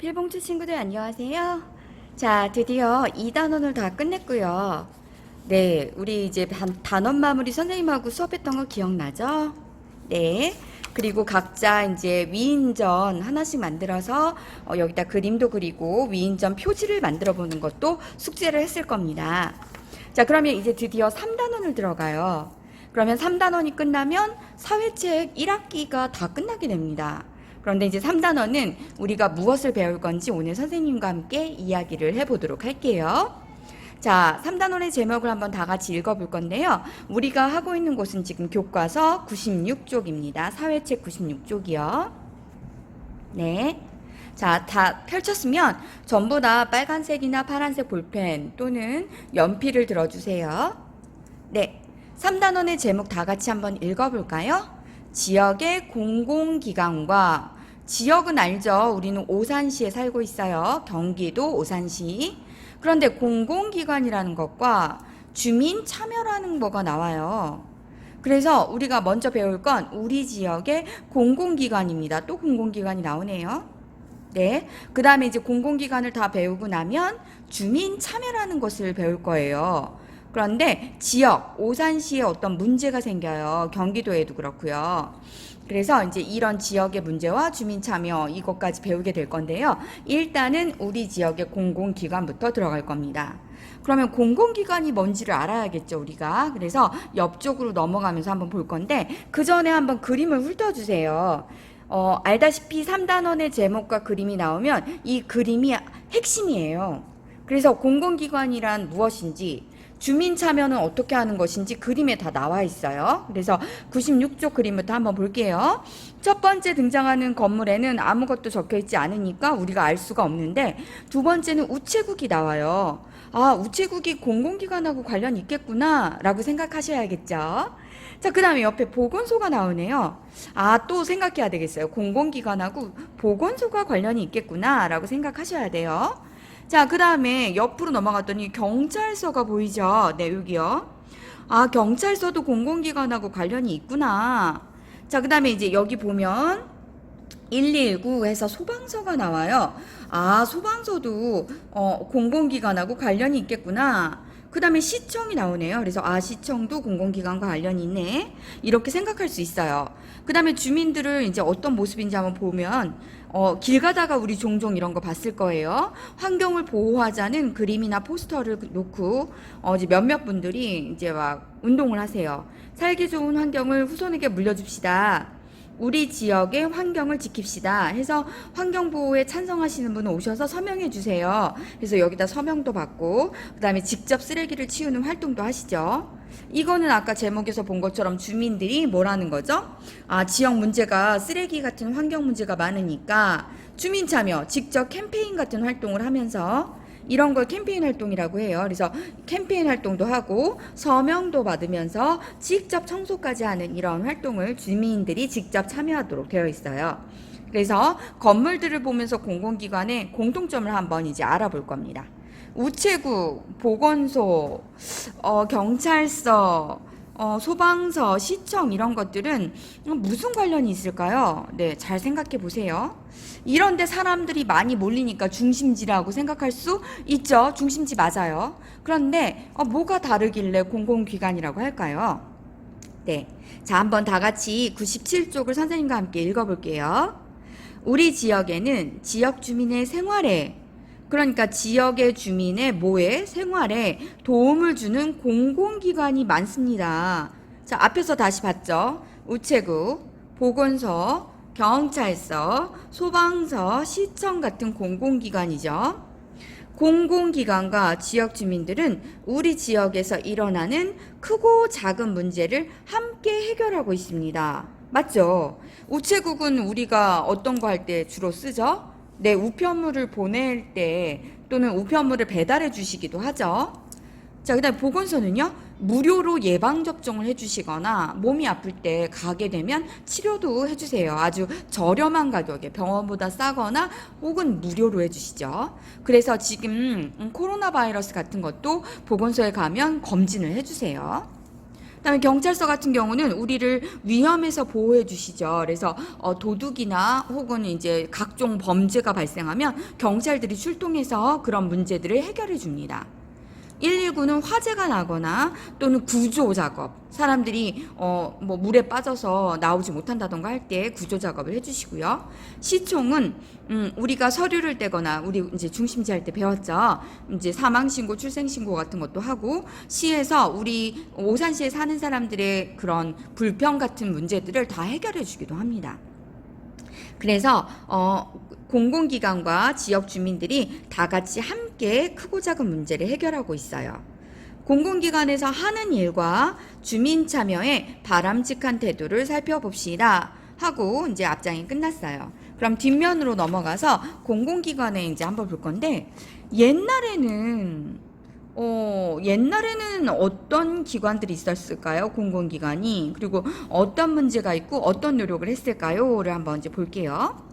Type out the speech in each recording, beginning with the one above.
필봉투 친구들 안녕하세요. 자, 드디어 2단원을 다 끝냈고요. 네, 우리 이제 단- 단원 마무리 선생님하고 수업했던 거 기억나죠? 네. 그리고 각자 이제 위인전 하나씩 만들어서 어, 여기다 그림도 그리고 위인전 표지를 만들어 보는 것도 숙제를 했을 겁니다. 자, 그러면 이제 드디어 3단원을 들어가요. 그러면 3단원이 끝나면 사회책 1학기가 다 끝나게 됩니다. 그런데 이제 3단원은 우리가 무엇을 배울 건지 오늘 선생님과 함께 이야기를 해보도록 할게요. 자, 3단원의 제목을 한번 다 같이 읽어볼 건데요. 우리가 하고 있는 곳은 지금 교과서 96쪽입니다. 사회책 96쪽이요. 네. 자, 다 펼쳤으면 전부 다 빨간색이나 파란색 볼펜 또는 연필을 들어주세요. 네. 3단원의 제목 다 같이 한번 읽어볼까요? 지역의 공공기관과 지역은 알죠? 우리는 오산시에 살고 있어요. 경기도 오산시. 그런데 공공기관이라는 것과 주민 참여라는 거가 나와요. 그래서 우리가 먼저 배울 건 우리 지역의 공공기관입니다. 또 공공기관이 나오네요. 네. 그 다음에 이제 공공기관을 다 배우고 나면 주민 참여라는 것을 배울 거예요. 그런데 지역, 오산시에 어떤 문제가 생겨요. 경기도에도 그렇고요. 그래서 이제 이런 지역의 문제와 주민 참여 이것까지 배우게 될 건데요. 일단은 우리 지역의 공공기관부터 들어갈 겁니다. 그러면 공공기관이 뭔지를 알아야겠죠, 우리가. 그래서 옆쪽으로 넘어가면서 한번 볼 건데, 그 전에 한번 그림을 훑어주세요. 어, 알다시피 3단원의 제목과 그림이 나오면 이 그림이 핵심이에요. 그래서 공공기관이란 무엇인지, 주민 참여는 어떻게 하는 것인지 그림에 다 나와 있어요. 그래서 96쪽 그림부터 한번 볼게요. 첫 번째 등장하는 건물에는 아무것도 적혀 있지 않으니까 우리가 알 수가 없는데 두 번째는 우체국이 나와요. 아, 우체국이 공공기관하고 관련 있겠구나 라고 생각하셔야겠죠. 자, 그 다음에 옆에 보건소가 나오네요. 아, 또 생각해야 되겠어요. 공공기관하고 보건소가 관련이 있겠구나 라고 생각하셔야 돼요. 자, 그 다음에 옆으로 넘어갔더니 경찰서가 보이죠? 네, 여기요. 아, 경찰서도 공공기관하고 관련이 있구나. 자, 그 다음에 이제 여기 보면 119 해서 소방서가 나와요. 아, 소방서도 어, 공공기관하고 관련이 있겠구나. 그 다음에 시청이 나오네요. 그래서 아, 시청도 공공기관과 관련이 있네. 이렇게 생각할 수 있어요. 그 다음에 주민들을 이제 어떤 모습인지 한번 보면 어, 길 가다가 우리 종종 이런 거 봤을 거예요. 환경을 보호하자는 그림이나 포스터를 놓고 어, 이제 몇몇 분들이 이제 막 운동을 하세요. 살기 좋은 환경을 후손에게 물려줍시다. 우리 지역의 환경을 지킵시다 해서 환경 보호에 찬성하시는 분은 오셔서 서명해 주세요. 그래서 여기다 서명도 받고 그다음에 직접 쓰레기를 치우는 활동도 하시죠. 이거는 아까 제목에서 본 것처럼 주민들이 뭐라는 거죠? 아, 지역 문제가 쓰레기 같은 환경 문제가 많으니까 주민 참여, 직접 캠페인 같은 활동을 하면서 이런 걸 캠페인 활동이라고 해요. 그래서 캠페인 활동도 하고 서명도 받으면서 직접 청소까지 하는 이런 활동을 주민들이 직접 참여하도록 되어 있어요. 그래서 건물들을 보면서 공공기관의 공통점을 한번 이제 알아볼 겁니다. 우체국, 보건소, 어, 경찰서, 어, 소방서, 시청 이런 것들은 무슨 관련이 있을까요? 네, 잘 생각해 보세요. 이런데 사람들이 많이 몰리니까 중심지라고 생각할 수 있죠. 중심지 맞아요. 그런데 어, 뭐가 다르길래 공공기관이라고 할까요? 네. 자, 한번 다 같이 97쪽을 선생님과 함께 읽어 볼게요. 우리 지역에는 지역 주민의 생활에 그러니까 지역의 주민의 뭐에 생활에 도움을 주는 공공기관이 많습니다. 자, 앞에서 다시 봤죠. 우체국, 보건소, 경찰서, 소방서, 시청 같은 공공기관이죠. 공공기관과 지역 주민들은 우리 지역에서 일어나는 크고 작은 문제를 함께 해결하고 있습니다. 맞죠? 우체국은 우리가 어떤 거 할 때 주로 쓰죠? 네, 우편물을 보낼 때 또는 우편물을 배달해 주시기도 하죠. 자, 그 다음 보건소는요. 무료로 예방 접종을 해 주시거나 몸이 아플 때 가게 되면 치료도 해 주세요. 아주 저렴한 가격에 병원보다 싸거나 혹은 무료로 해 주시죠. 그래서 지금 음, 코로나 바이러스 같은 것도 보건소에 가면 검진을 해 주세요. 그다음에 경찰서 같은 경우는 우리를 위험에서 보호해 주시죠. 그래서 어, 도둑이나 혹은 이제 각종 범죄가 발생하면 경찰들이 출동해서 그런 문제들을 해결해 줍니다. 119는 화재가 나거나 또는 구조 작업, 사람들이 어, 뭐 물에 빠져서 나오지 못한다던가 할 때 구조 작업을 해주시고요. 시총은 음, 우리가 서류를 떼거나 우리 이제 중심지 할 때 배웠죠. 이제 사망 신고, 출생 신고 같은 것도 하고 시에서 우리 오산시에 사는 사람들의 그런 불평 같은 문제들을 다 해결해 주기도 합니다. 그래서 어, 공공기관과 지역 주민들이 다 같이 함께 크고 작은 문제를 해결하고 있어요. 공공기관에서 하는 일과 주민 참여의 바람직한 태도를 살펴봅시다. 하고 이제 앞장이 끝났어요. 그럼 뒷면으로 넘어가서 공공기관에 이제 한번 볼 건데 옛날에는 어, 옛날에는 어떤 기관들이 있었을까요? 공공기관이. 그리고 어떤 문제가 있고 어떤 노력을 했을까요?를 한번 이제 볼게요.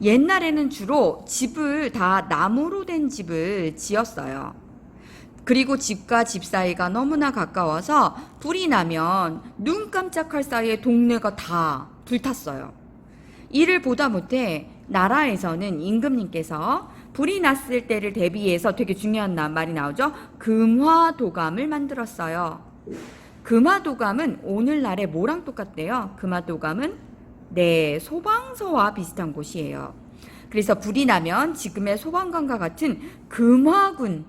옛날에는 주로 집을 다 나무로 된 집을 지었어요. 그리고 집과 집 사이가 너무나 가까워서 불이 나면 눈 깜짝할 사이에 동네가 다 불탔어요. 이를 보다 못해 나라에서는 임금님께서 불이 났을 때를 대비해서 되게 중요한 나- 말이 나오죠. 금화도감을 만들었어요. 금화도감은 오늘날의 뭐랑 똑같대요? 금화도감은 네, 소방서와 비슷한 곳이에요. 그래서 불이 나면 지금의 소방관과 같은 금화군,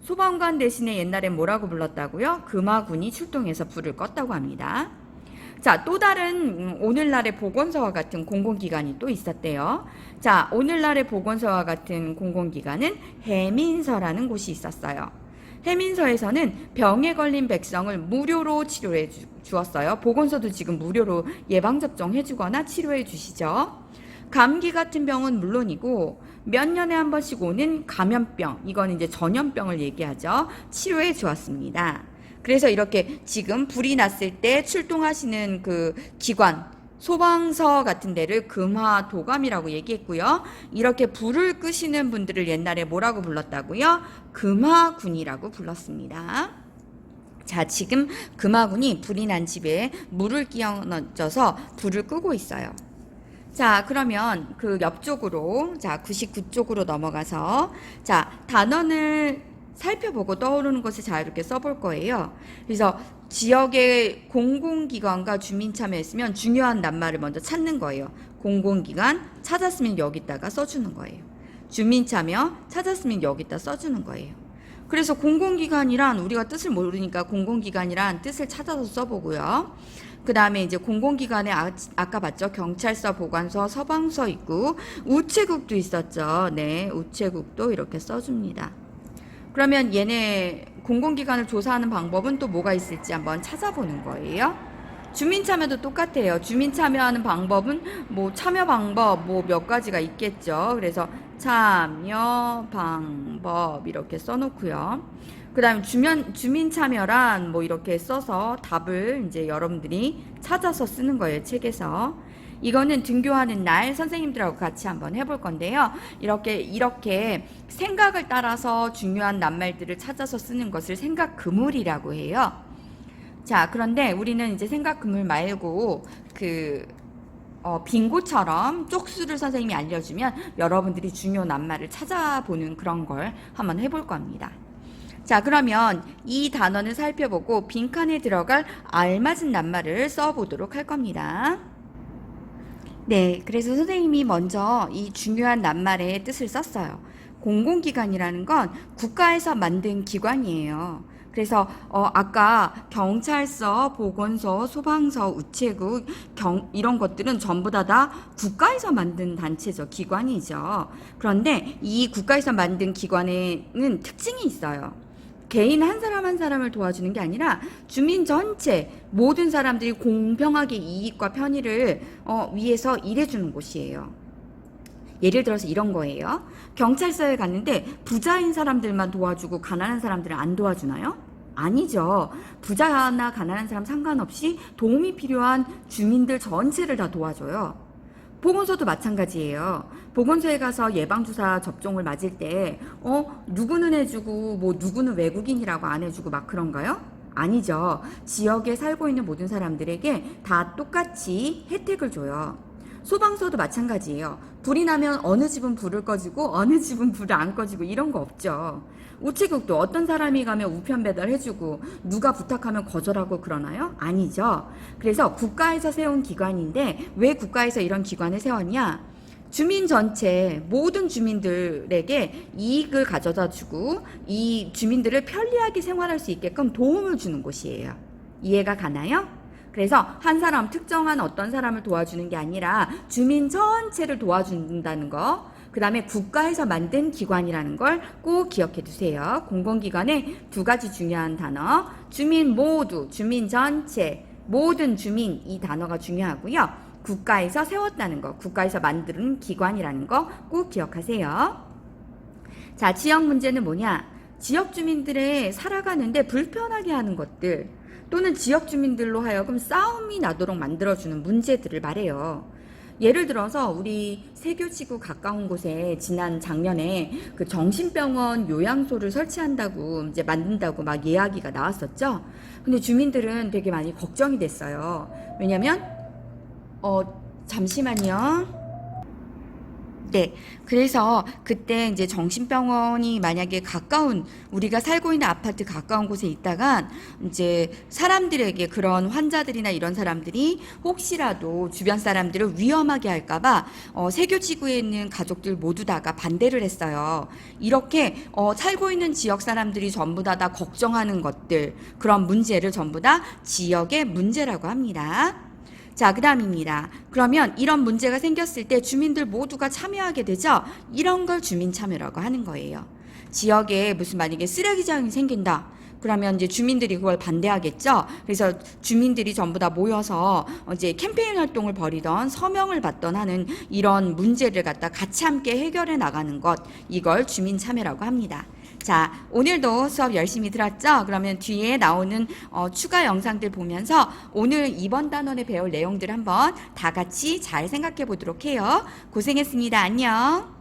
소방관 대신에 옛날에 뭐라고 불렀다고요? 금화군이 출동해서 불을 껐다고 합니다. 자, 또 다른 음, 오늘날의 보건소와 같은 공공기관이 또 있었대요. 자, 오늘날의 보건소와 같은 공공기관은 해민서라는 곳이 있었어요. 해민서에서는 병에 걸린 백성을 무료로 치료해 주, 주었어요. 보건소도 지금 무료로 예방접종 해주거나 치료해 주시죠. 감기 같은 병은 물론이고 몇 년에 한 번씩 오는 감염병, 이건 이제 전염병을 얘기하죠. 치료해 주었습니다. 그래서 이렇게 지금 불이 났을 때 출동하시는 그 기관, 소방서 같은 데를 금화 도감이라고 얘기했고요. 이렇게 불을 끄시는 분들을 옛날에 뭐라고 불렀다고요? 금화군이라고 불렀습니다. 자, 지금 금화군이 불이 난 집에 물을 끼얹어서 불을 끄고 있어요. 자, 그러면 그 옆쪽으로, 자, 99쪽으로 넘어가서, 자, 단원을 살펴보고 떠오르는 것을 자유롭게 써볼 거예요. 그래서 지역의 공공기관과 주민 참여했으면 중요한 낱말을 먼저 찾는 거예요. 공공기관 찾았으면 여기다가 써주는 거예요. 주민 참여 찾았으면 여기다 써주는 거예요. 그래서 공공기관이란 우리가 뜻을 모르니까 공공기관이란 뜻을 찾아서 써보고요. 그 다음에 이제 공공기관에 아, 아까 봤죠. 경찰서, 보관소, 서방서 있고 우체국도 있었죠. 네, 우체국도 이렇게 써줍니다. 그러면 얘네 공공기관을 조사하는 방법은 또 뭐가 있을지 한번 찾아보는 거예요. 주민 참여도 똑같아요. 주민 참여하는 방법은 뭐 참여 방법 뭐 몇 가지가 있겠죠. 그래서 참여 방법 이렇게 써놓고요. 그다음에 주민 주민 참여란 뭐 이렇게 써서 답을 이제 여러분들이 찾아서 쓰는 거예요. 책에서. 이거는 등교하는 날 선생님들하고 같이 한번 해볼 건데요. 이렇게 이렇게 생각을 따라서 중요한 낱말들을 찾아서 쓰는 것을 생각 그물이라고 해요. 자, 그런데 우리는 이제 생각 그물 말고 그 어, 빙고처럼 쪽수를 선생님이 알려주면 여러분들이 중요 낱말을 찾아보는 그런 걸 한번 해볼 겁니다. 자, 그러면 이 단어는 살펴보고 빈칸에 들어갈 알맞은 낱말을 써보도록 할 겁니다. 네, 그래서 선생님이 먼저 이 중요한 낱말의 뜻을 썼어요. 공공기관이라는 건 국가에서 만든 기관이에요. 그래서 어, 아까 경찰서, 보건소, 소방서, 우체국 경, 이런 것들은 전부 다, 다 국가에서 만든 단체죠. 기관이죠. 그런데 이 국가에서 만든 기관에는 특징이 있어요. 개인 한 사람 한 사람을 도와주는 게 아니라 주민 전체 모든 사람들이 공평하게 이익과 편의를 어, 위해서 일해주는 곳이에요. 예를 들어서 이런 거예요. 경찰서에 갔는데 부자인 사람들만 도와주고 가난한 사람들은 안 도와주나요? 아니죠. 부자나 가난한 사람 상관없이 도움이 필요한 주민들 전체를 다 도와줘요. 보건소도 마찬가지예요. 보건소에 가서 예방주사 접종을 맞을 때, 어, 누구는 해주고, 뭐, 누구는 외국인이라고 안 해주고 막 그런가요? 아니죠. 지역에 살고 있는 모든 사람들에게 다 똑같이 혜택을 줘요. 소방서도 마찬가지예요. 불이 나면 어느 집은 불을 꺼지고 어느 집은 불을 안 꺼지고 이런 거 없죠. 우체국도 어떤 사람이 가면 우편 배달해주고 누가 부탁하면 거절하고 그러나요? 아니죠. 그래서 국가에서 세운 기관인데 왜 국가에서 이런 기관을 세웠냐? 주민 전체 모든 주민들에게 이익을 가져다 주고 이 주민들을 편리하게 생활할 수 있게끔 도움을 주는 곳이에요. 이해가 가나요? 그래서 한 사람 특정한 어떤 사람을 도와주는 게 아니라 주민 전체를 도와준다는 거. 그 다음에 국가에서 만든 기관이라는 걸 꼭 기억해 두세요. 공공기관의 두 가지 중요한 단어. 주민 모두, 주민 전체, 모든 주민 이 단어가 중요하고요. 국가에서 세웠다는 거, 국가에서 만드는 기관이라는 거 꼭 기억하세요. 자, 지역 문제는 뭐냐? 지역 주민들의 살아가는데 불편하게 하는 것들 또는 지역 주민들로 하여금 싸움이 나도록 만들어주는 문제들을 말해요. 예를 들어서 우리 세교지구 가까운 곳에 지난 작년에 그 정신병원 요양소를 설치한다고 이제 만든다고 막 이야기가 나왔었죠. 근데 주민들은 되게 많이 걱정이 됐어요. 왜냐면 어 잠시만요. 네. 그래서 그때 이제 정신병원이 만약에 가까운 우리가 살고 있는 아파트 가까운 곳에 있다간 이제 사람들에게 그런 환자들이나 이런 사람들이 혹시라도 주변 사람들을 위험하게 할까봐 어, 세교 지구에 있는 가족들 모두 다가 반대를 했어요. 이렇게 어, 살고 있는 지역 사람들이 전부 다 다 걱정하는 것들 그런 문제를 전부 다 지역의 문제라고 합니다. 자, 그 다음입니다. 그러면 이런 문제가 생겼을 때 주민들 모두가 참여하게 되죠? 이런 걸 주민 참여라고 하는 거예요. 지역에 무슨 만약에 쓰레기장이 생긴다. 그러면 이제 주민들이 그걸 반대하겠죠. 그래서 주민들이 전부 다 모여서 이제 캠페인 활동을 벌이던 서명을 받던 하는 이런 문제를 갖다 같이 함께 해결해 나가는 것 이걸 주민 참여라고 합니다. 자, 오늘도 수업 열심히 들었죠? 그러면 뒤에 나오는 어, 추가 영상들 보면서 오늘 이번 단원에 배울 내용들 한번 다 같이 잘 생각해 보도록 해요. 고생했습니다. 안녕.